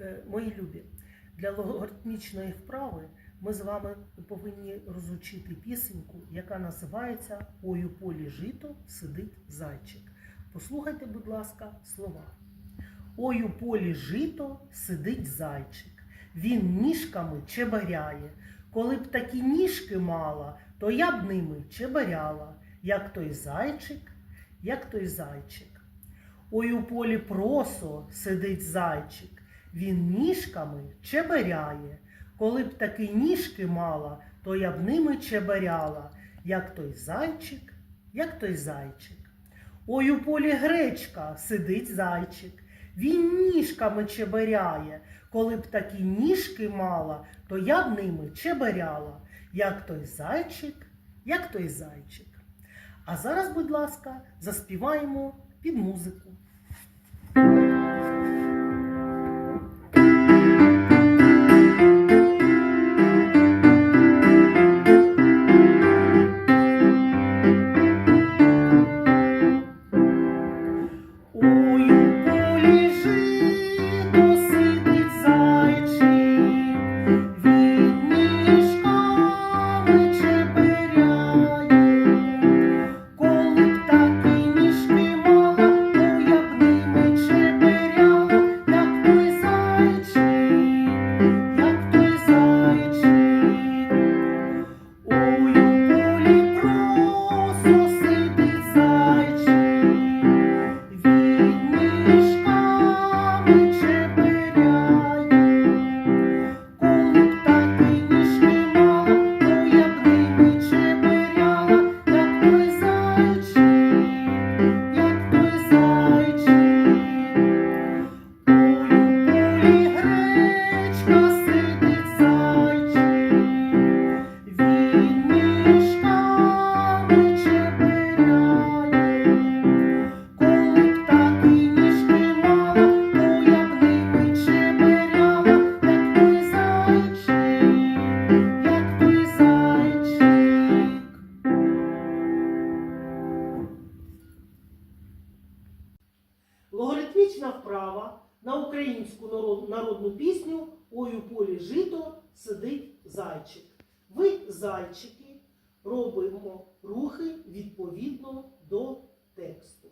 Е, Мої любі, для логарифмічної вправи ми з вами повинні розучити пісеньку, яка називається Ой у полі жито сидить зайчик. Послухайте, будь ласка, слова. Ой у полі жито сидить зайчик. Він ніжками чебаряє. Коли б такі ніжки мала, то я б ними чебаряла, як той зайчик, як той зайчик. Ой у полі просо сидить зайчик. Він ніжками чеберяє. Коли б таки ніжки мала, то я б ними чеберяла, як той зайчик, як той зайчик. Ой у полі гречка сидить зайчик. Він ніжками чеберяє. Коли б такі ніжки мала, то я б ними чеберяла, як той зайчик, як той зайчик. А зараз, будь ласка, заспіваємо під музику. Логарифмічна вправа на українську народну пісню Ой у полі жито сидить зайчик. Ви, зайчики, робимо рухи відповідно до тексту.